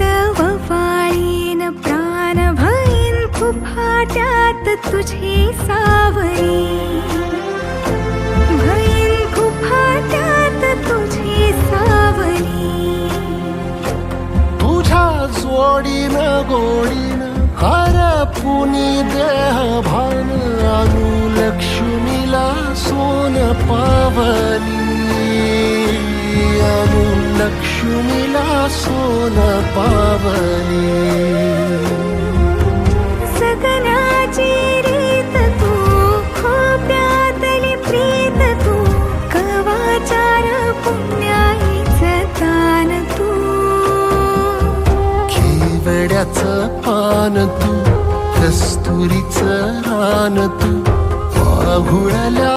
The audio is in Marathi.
तव वाळीन प्राण भयीन फुफाट्यात तुझे सावरी. भयीन फुफाट्यात तुझे सावरी. तुझ्या जोडीन गोडीन हरपुनी देह भान अनु लक्ष्मीला सोन पावली. दान तू खेवड्याचं पान तू कस्तुरीचं रान तू पाहुळल्या